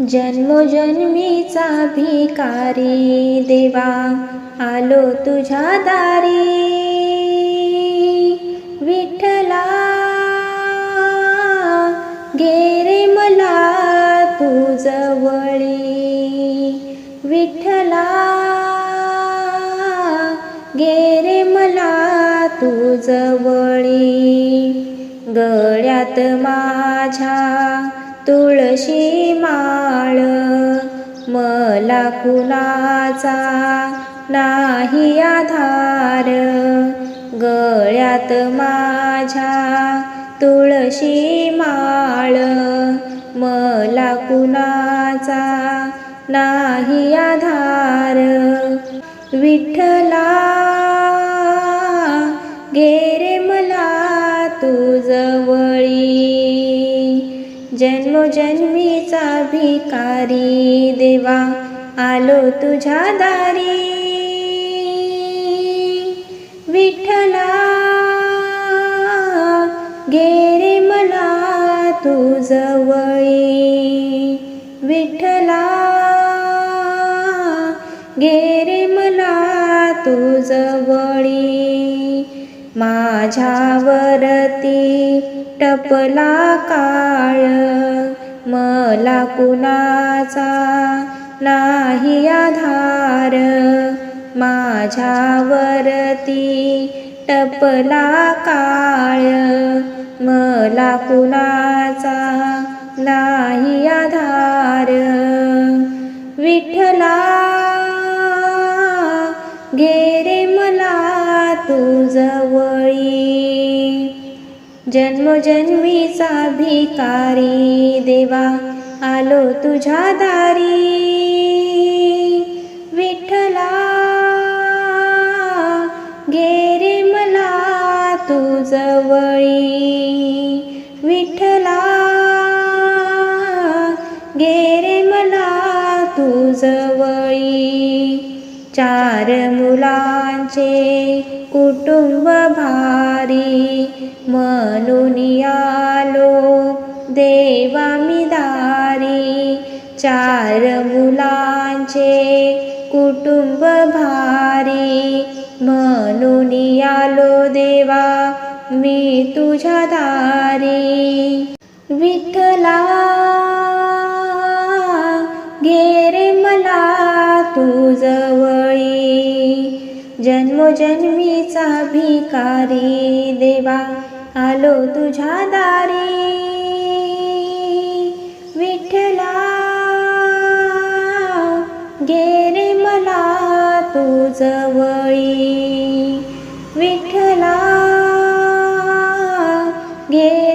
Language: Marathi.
जन्मोजन्मीचा भिकारी देवा आलो तुझ्या दारी. विठ्ठला गेरे रे मला तू जवळी विठ्ठला गेरे रे मला तू जवळी गळ्यात माझ्या तुळशी माळ मला कुणाचा नाही आधार. गळ्यात माझ्या तुळशी माळ मला कुणाचा नाही आधार. विठ्ठला गेरे मला तू जवळी जन्मोजन्मीचा भिकारी देवा आलो तुझ्या दारी. विठ्ठला गेरे रे मला तू जवळी. विठ्ठला गेरे रे मला तू जवळी. माझ्यावरती टपला काळ मला कुणाचा नाही आधार. माझ्यावरती टपला काळ मला कुणाचा नाही आधार. विठ्ठला घेरे मला तुझ जन्मजन्मीचा भिकारी देवा आलो तुझ्या दारी. विठ्ठला गेरे रे मला तू जवळी. विठ्ठला गेरे रे मला तू जवळी. चार मुलांचे कुटुंब भारी म्हणून आलो देवा मी दारी. चार मुलांचे कुटुंब भारी म्हणून आलो देवा मी तुझ्या दारी. विठ्ठला जन्मोजन्मीचा भिकारी देवा आलो तुझ्या दारी. विठ्ठला गेरे रे मला तू जवळी विठ्ठला घे